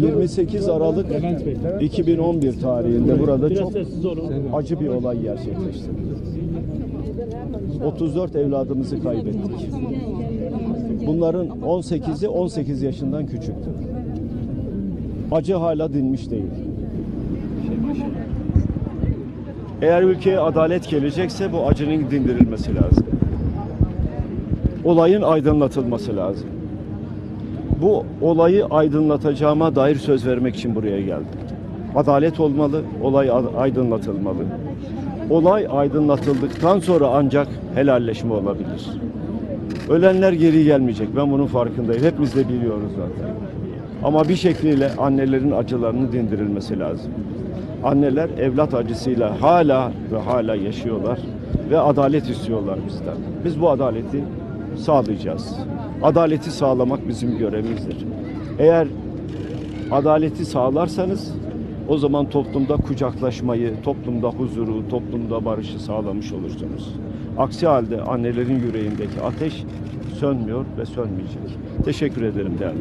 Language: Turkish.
28 Aralık 2011 tarihinde burada çok acı bir olay gerçekleşti. 34 evladımızı kaybettik. Bunların 18'i 18 yaşından küçüktü. Acı hala dinmiş değil. Eğer ülkeye adalet gelecekse bu acının dindirilmesi lazım. Olayın aydınlatılması lazım. Bu olayı aydınlatacağıma dair söz vermek için buraya geldim. Adalet olmalı, olay aydınlatılmalı. Olay aydınlatıldıktan sonra ancak helalleşme olabilir. Ölenler geri gelmeyecek. Ben bunun farkındayım. Hepimiz de biliyoruz zaten. Ama bir şekliyle annelerin acılarını dindirilmesi lazım. Anneler evlat acısıyla hala ve hala yaşıyorlar ve adalet istiyorlar bizden. Biz bu adaleti sağlayacağız. Adaleti sağlamak bizim görevimizdir. Eğer adaleti sağlarsanız o zaman toplumda kucaklaşmayı, toplumda huzuru, toplumda barışı sağlamış olursunuz. Aksi halde annelerin yüreğindeki ateş sönmüyor ve sönmeyecek. Teşekkür ederim değerli.